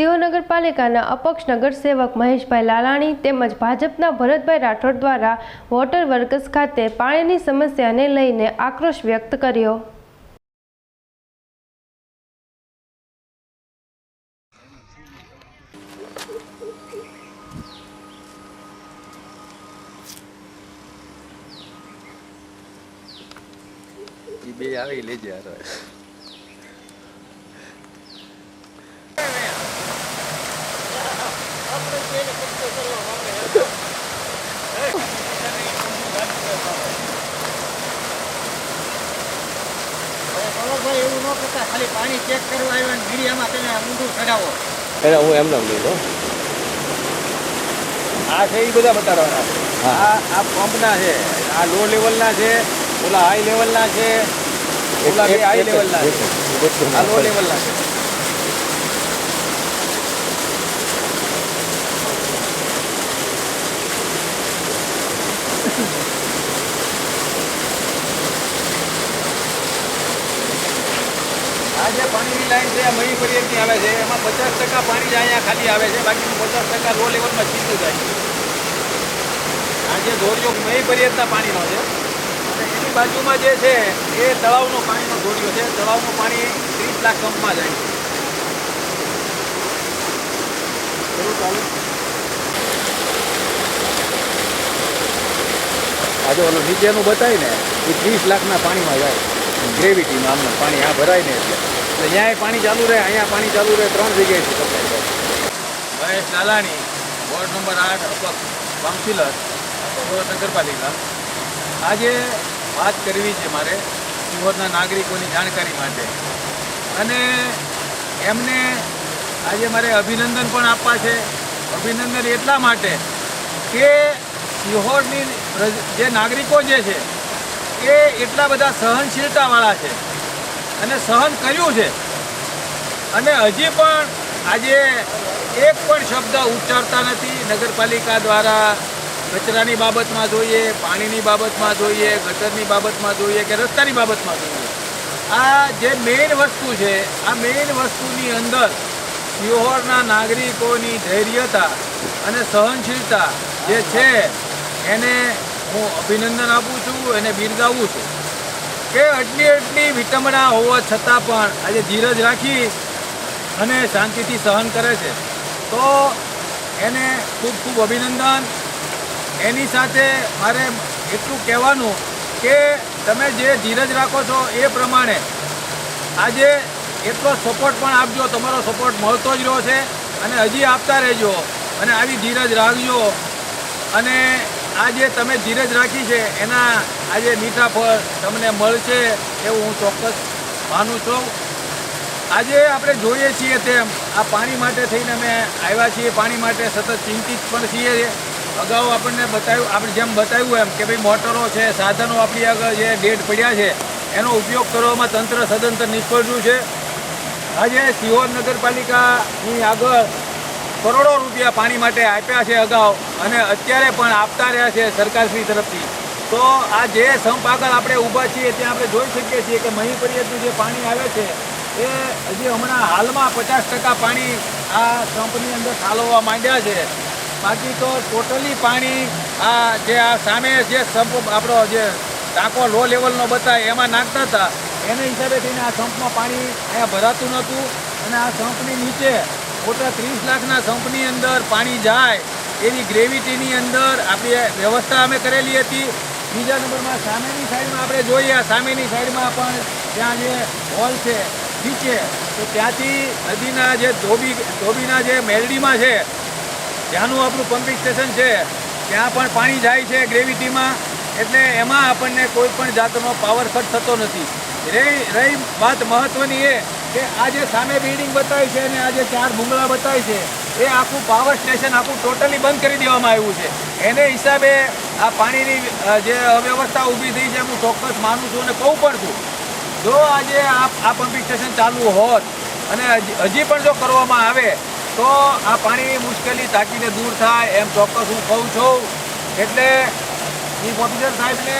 સિંહો નગરપાલિકાના અપક્ષ નગરસેવક મહેશભાઈ લાલાણી તેમજ ભાજપના ભરતભાઈ રાઠોડ દ્વારા વોટર વર્કસ ખાતે પાણીની સમસ્યાને લઈને આક્રોશ વ્યક્ત કર્યો. બે આવી લેજે હારો. કમલભાઈ એવું ન કરતા ખાલી પાણી ચેક કરવા આવ્યા ને મીડિયામાં તમે ઊંધું ચડાવો એને હું એમને એમ લઈ લઉં. આ છે એ બધા બતાડવાના. હા. આ આ પંપના છે. આ લો લેવલના છે ઓલા હાઈ લેવલના છે ઓલા બે હાઈ લેવલના છે. આ લો લેવલના છે. પાણીની લાઈન છે મહી પર્યટની આવે છે. એમાં પચાસ ટકા પાણી જ અહીંયા ખાલી આવે છે. બાકીનું પચાસ ટકા લો લેવલમાં સીધું જાય આ જે મહી પર્યટના પાણીનો છે. અને એની બાજુમાં જે છે, એ તળાવનો પાણીનો ધોરિયો છે. તળાવનું પાણી ત્રીસ લાખ પંપમાં જાય છે. આજે ઓલું નીચેનું બતાવીને, એ ત્રીસ લાખના પાણીમાં જાય ગ્રેવિટીમાં આમનું પાણી આ ભરાય ને એટલે. એટલે પાણી ચાલુ રહે, અહીંયા પાણી ચાલુ રહે, ત્રણ જગ્યાએ ભાઈ લાલાણી, વોર્ડ નંબર આઠ કાઉન્સિલર સુરત નગરપાલિકા. આજે વાત કરવી છે મારે સુરતના નાગરિકોની જાણકારી માટે. અને એમને આજે મારે અભિનંદન પણ આપવા છે. અભિનંદન એટલા માટે કે સિહોરની જે નાગરિકો જે છે, એ એટલા બધા સહનશીલતાવાળા છે. અને સહન કર્યું છે. અને હજી પણ આજે એક પણ શબ્દ ઉચ્ચારતા નથી. નગરપાલિકા દ્વારા કચરાની બાબતમાં જોઈએ, પાણીની બાબતમાં જોઈએ, ગટરની બાબતમાં જોઈએ કે રસ્તાની બાબતમાં જોઈએ. આ જે મેઇન વસ્તુ છે, આ મેઇન વસ્તુની અંદર સિહોરના નાગરિકોની ધૈર્યતા અને સહનશીલતા જે છે, એને હું અભિનંદન આપું છું, એને બિરદાવું છું. કે આટલી આટલી વિટંબણા હોવા છતાં પણ આજે ધીરજ રાખી અને શાંતિથી સહન કરે છે. તો એને ખૂબ ખૂબ અભિનંદન. એની સાથે મારે એટલું કહેવાનું કે તમે જે ધીરજ રાખો છો એ પ્રમાણે આજે એટલો સપોર્ટ પણ આપજો, તમારો સપોર્ટ મળતો જ રહ્યો છે અને હજી આપતા રહેજો અને આવી ધીરજ રાખજો. અને આ જે તમે ધીરજ રાખી છે એના આજે મીઠા ફળ તમને મળશે એવું હું ચોક્કસ માનું છું. આજે આપણે જોઈએ છીએ તેમ આ પાણી માટે થઈને અમે આવ્યા છીએ. પાણી માટે સતત ચિંતિત પણ છીએ. અગાઉ આપણને બતાવ્યું, આપણે જેમ બતાવ્યું એમ કે ભાઈ મોટરો છે, સાધનો આપણી આગળ જે ડેડ પડ્યા છે, એનો ઉપયોગ કરવામાં તંત્ર સદંતર નિષ્ફળ રહ્યું છે. આજે સિહોર નગરપાલિકાની આગળ કરોડો રૂપિયા પાણી માટે આપ્યા છે અગાઉ અને અત્યારે પણ આપતા રહ્યા છે સરકારશ્રી તરફથી. તો આ જે સંપ આગળ આપણે ઊભા છીએ, ત્યાં આપણે જોઈ શકીએ છીએ કે મહી પર્યટનું જે પાણી આવે છે, એ હજી હમણાં હાલમાં પચાસ ટકા પાણી આ સંપની અંદર ઠાલવવા માંડ્યા છે. બાકી તો ટોટલી પાણી આ જે આ સામે જે સંપ આપણો જે ટાંકો લો લેવલનો બતાય, એમાં નાખતા હતા. એને હિસાબે થઈને આ સંપમાં પાણી અહીંયા ભરાતું નહોતું અને આ સંપની નીચે મોટા ત્રીસ લાખના સંપની અંદર પાણી જાય એવી ગ્રેવિટીની અંદર આપણી વ્યવસ્થા અમે કરેલી હતી. બીજા નંબરમાં સામેની સાઈડમાં આપણે જોઈએ, આ સામેની સાઈડમાં પણ ત્યાં જે હોલ છે નીચે તો ત્યાંથી નદીના જે ધોબી, ધોબીના જે મેલડીમાં છે, ત્યાંનું આપણું પમ્પિંગ સ્ટેશન છે. ત્યાં પણ પાણી જાય છે ગ્રેવિટીમાં, એટલે એમાં આપણને કોઈ પણ જાતનો પાવર કટ થતો નથી. રહી રહી વાત મહત્ત્વની એ કે આ જે સામે બિલ્ડિંગ બતાવી છે અને આ જે ચાર ભૂંગળા બતાવી છે એ આખું પાવર સ્ટેશન આખું ટોટલી બંધ કરી દેવામાં આવ્યું છે. એને હિસાબે આ પાણીની જે અવ્યવસ્થા ઊભી થઈ છે, હું ચોક્કસ માનું છું અને કહું પણ છું. જો આજે આ આ પમ્પિંગ સ્ટેશન ચાલુ હોત અને હજી પણ જો કરવામાં આવે, તો આ પાણીની મુશ્કેલી તાકીને દૂર થાય એમ ચોક્કસ હું કહું છું. એટલે ચીફ ઓફિસર સાહેબને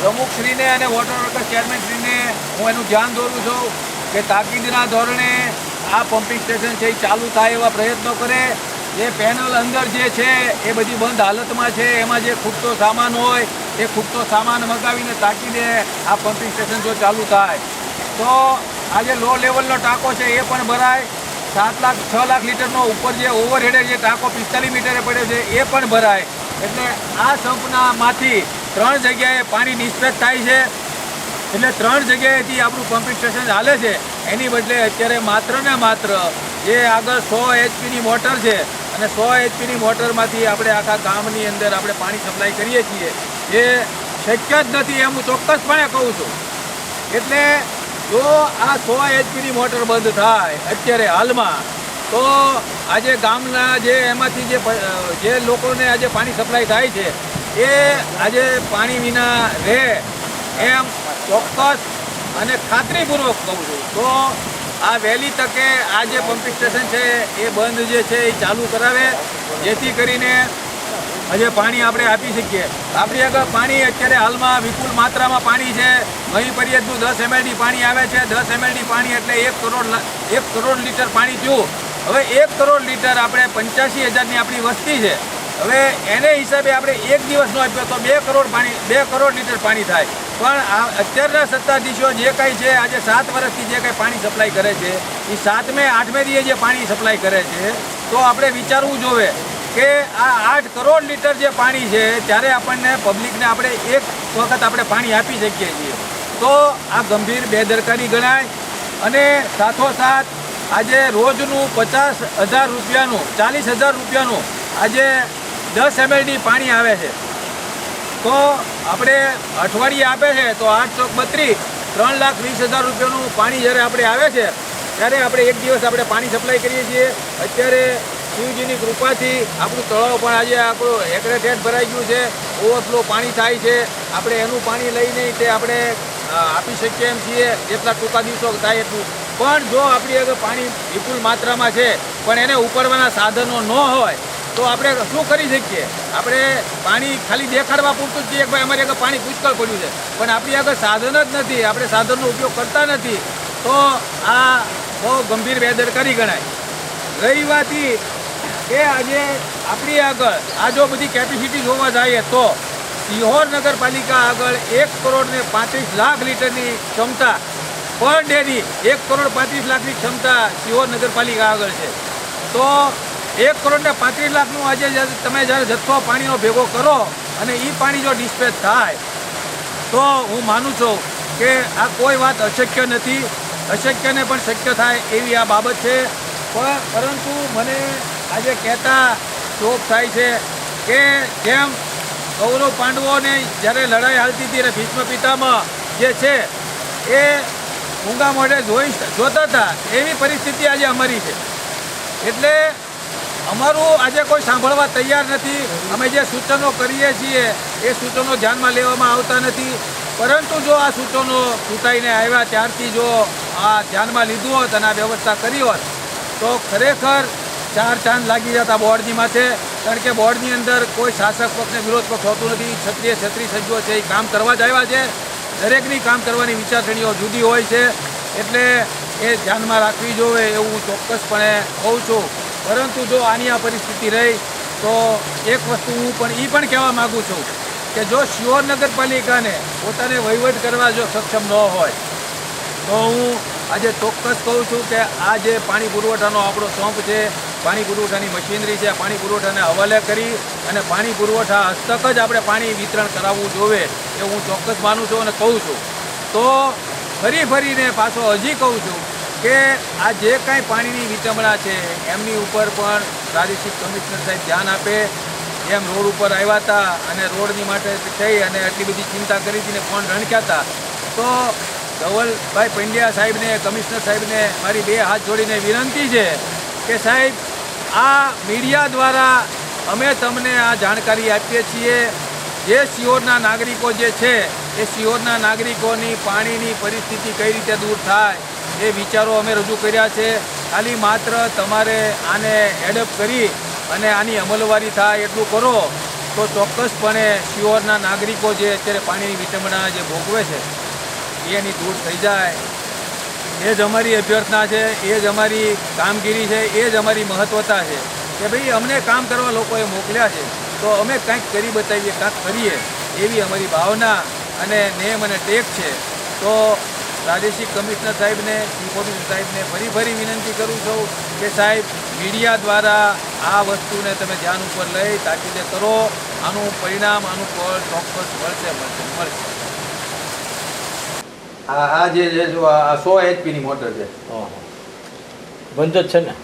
પ્રમુખશ્રીને અને વોટર વર્કર ચેરમેનશ્રીને હું એનું ધ્યાન દોરું છું કે તાકીદના ધોરણે આ પમ્પિંગ સ્ટેશન છે, એ ચાલુ થાય એવા પ્રયત્નો કરે. જે પેનલ અંદર જે છે, એ બધી બંધ હાલતમાં છે. એમાં જે ખૂટતો સામાન હોય, એ ખૂટતો સામાન મગાવીને તાકીને આ પમ્પિંગ સ્ટેશન જો ચાલુ થાય. તો આ જે લો લેવલનો ટાંકો છે, એ પણ ભરાય. સાત લાખ, છ લાખ લીટરનો ઉપર જે ઓવરહેડે જે ટાંકો પિસ્તાલીસ મીટરે પડ્યો છે, એ પણ ભરાય. એટલે આ સંપનામાંથી ત્રણ જગ્યાએ પાણી નિષ્પેદ થાય છે. એટલે ત્રણ જગ્યાએથી આપણું પમ્પિંગ સ્ટેશન ચાલે છે. એની બદલે અત્યારે માત્ર ને માત્ર જે આગળ સો એચપીની મોટર છે અને સો એચપીની મોટરમાંથી આપણે આખા ગામની અંદર આપણે પાણી સપ્લાય કરીએ છીએ, એ શક્ય જ નથી એમ હું ચોક્કસપણે કહું છું. એટલે જો આ સો એચપીની મોટર બંધ થાય અત્યારે હાલમાં, તો આજે ગામના જે એમાંથી જે જે લોકોને આજે પાણી સપ્લાય થાય છે, એ આજે પાણી વિના રહે એમ ચોક્કસ અને ખાતરીપૂર્વક કહું છું. તો આ વહેલી તકે આ જે પમ્પિંગ સ્ટેશન છે, એ બંધ જે છે, એ ચાલુ કરાવે. જેથી કરીને આજે પાણી આપણે આપી શકીએ. આપણી આગળ પાણી અત્યારે હાલમાં વિપુલ માત્રામાં પાણી છે. અહીં પરિયતનું દસ એમએલડી પાણી આવે છે. દસ એમએલડી પાણી એટલે એક કરોડ એક કરોડ લીટર પાણી થયું. હવે એક કરોડ લીટર આપણે પંચ્યાસી હજારની આપણી વસ્તી છે. હવે એને હિસાબે આપણે એક દિવસનો આપ્યો તો બે કરોડ પાણી, બે કરોડ લીટર પાણી થાય. પણ આ અત્યારના સત્તાધીશો જે કાંઈ છે, આજે સાત વર્ષથી જે કાંઈ પાણી સપ્લાય કરે છે, એ સાતમે આઠમે દીએ જે પાણી સપ્લાય કરે છે, તો આપણે વિચારવું જોવે કે આ આઠ કરોડ લીટર જે પાણી છે, ત્યારે આપણને પબ્લિકને આપણે એક વખત આપણે પાણી આપી શકીએ છીએ. તો આ ગંભીર બેદરકારી ગણાય અને સાથોસાથ આજે રોજનું પચાસ હજાર રૂપિયાનું, ચાલીસ હજાર રૂપિયાનું આજે દસ એમએલડી પાણી આવે છે. તો આપણે અઠવાડિયે આપે છે તો આઠ ચોક બત્રીસ, ત્રણ લાખ વીસ હજાર રૂપિયાનું પાણી જ્યારે આપણે આવે છે, ત્યારે આપણે એક દિવસ આપણે પાણી સપ્લાય કરીએ છીએ. અત્યારે શિવજીની કૃપાથી આપણું તળાવ પણ આજે આપણું ઠેઠ ભરાઈ ગયું છે. ઓવરફ્લો પાણી થાય છે. આપણે એનું પાણી લઈને તે આપણે આપી શકીએ એમ છીએ. જેટલા ટૂંકા દિવસો થાય એટલું. પણ જો આપણી આગળ પાણી વિપુલ માત્રામાં છે, પણ એને ઉપાડવાના સાધનો ન હોય તો આપણે શું કરી શકીએ? આપણે પાણી ખાલી દેખાડવા પૂરતું જ છીએ ભાઈ અમારી આગળ પાણી પુષ્કળ પડ્યું છે. પણ આપણી આગળ સાધન જ નથી. આપણે સાધનનો ઉપયોગ કરતા નથી. તો આ બહુ ગંભીર બેદરકારી ગણાય. રહી વાત કે આજે આપણી આગળ આ જો બધી કેપેસિટી જોવા જઈએ તો સિહોર નગરપાલિકા આગળ એક કરોડ ને પાંત્રીસ લાખ લીટરની ક્ષમતા પર ડેની એક કરોડ પાંત્રીસ લાખની ક્ષમતા સિહોર નગરપાલિકા આગળ છે. તો એક કરોડ ને પાંત્રીસ લાખનું આજે તમે જ્યારે જથ્થો પાણીનો ભેગો કરો અને એ પાણી જો ડિસ્પેચ થાય, તો હું માનું છું કે આ કોઈ વાત અશક્ય નથી. અશક્યને પણ શક્ય થાય એવી આ બાબત છે. પણ પરંતુ મને આજે કહેતા શોખ થાય છે કે જેમ કૌરવ પાંડવોને જ્યારે લડાઈ હાલતી હતી અને ભીષ્મ પિતામાં જે છે, એ ઊંઘા મોઢે જોઈ જોતા હતા, એવી પરિસ્થિતિ આજે અમારી છે. એટલે અમારું આજે કોઈ સાંભળવા તૈયાર નથી. અમે જે સૂચનો કરીએ છીએ, એ સૂચનો ધ્યાનમાં લેવામાં આવતા નથી. પરંતુ જો આ સૂચનો ચૂંટાઈને આવ્યા ત્યારથી જો આ ધ્યાનમાં લીધું હોત અને આ વ્યવસ્થા કરી હોત, તો ખરેખર ચાર ચાંદ લાગી જતા બોર્ડની માથે. કારણ કે બોર્ડની અંદર કોઈ શાસક પક્ષને વિરોધ પક્ષ હોતું નથી. ક્ષત્રિય ક્ષત્રિય સજ્જો છે, એ કામ કરવા જ આવ્યા છે. દરેકની કામ કરવાની વિચારસરણીઓ જુદી હોય છે. એટલે એ ધ્યાનમાં રાખવી જોઈએ એવું ચોક્કસપણે કહું છું. પરંતુ જો આની આ પરિસ્થિતિ રહી, તો એક વસ્તુ હું પણ એ પણ કહેવા માગું છું કે જો શિહોર નગરપાલિકાને પોતાને વહીવટ કરવા જો સક્ષમ ન હોય, તો હું આજે ચોક્કસ કહું છું કે આ જે પાણી પુરવઠાનો આપણો સોંપ છે, પાણી પુરવઠાની મશીનરી છે, પાણી પુરવઠાને હવાલે કરી અને પાણી પુરવઠા હસ્તક જ આપણે પાણી વિતરણ કરાવવું જોવે એ હું ચોક્કસ માનું છું અને કહું છું. તો ફરી ફરીને પાછો હજી કહું છું કે આ જે કાંઈ પાણીની વિચમણા છે, એમની ઉપર પણ પ્રાદેશિક કમિશનર સાહેબ ધ્યાન આપે. એમ રોડ ઉપર આવ્યા હતા અને રોડની માટે થઈ અને એટલી બધી ચિંતા કરી હતી ને ફોન રણક્યા હતા તો ધવલભાઈ પંડ્યા સાહેબને, કમિશનર સાહેબને મારી બે હાથ જોડીને વિનંતી છે કે સાહેબ, આ મીડિયા દ્વારા અમે તમને આ જાણકારી આપીએ છીએ. જે સિયોરના નાગરિકો જે છે, એ સિયોરના નાગરિકોની પાણીની પરિસ્થિતિ કઈ રીતે દૂર થાય? એ વિચારો અમે રજૂ કર્યા છે. ખાલી માત્ર તમારે આને એડપ્ટ કરી અને આની અમલવારી થાય એટલું કરો, તો ચોક્કસપણે શિહોરના નાગરિકો જે અત્યારે પાણીની વિટંબણા જે ભોગવે છે એની દૂર થઈ જાય. એ જ અમારી અભ્યર્થના છે, એ જ અમારી કામગીરી છે, એ જ અમારી મહત્વતા છે કે ભાઈ અમને કામ કરવા લોકોએ મોકલ્યા છે, તો અમે કંઈક કરી બતાવીએ કાંઈક કરીએ એવી અમારી ભાવના અને નેમ અને ટેક છે. તો પ્રાદેશિક કમિશનર સાહેબને ચીફ ઓફિસર સાહેબને ફરી ફરી વિનંતી કરું છું કે સાહેબ મીડિયા દ્વારા આ વસ્તુને તમે ધ્યાન ઉપર લઈ તાકીદે કરો. આનું પરિણામ આનું ફળ ચોક્કસ મળશે મળશે મળશે. આ આ જે જો આ સો એચપીની મોટર છે. બંધ જ છે ને?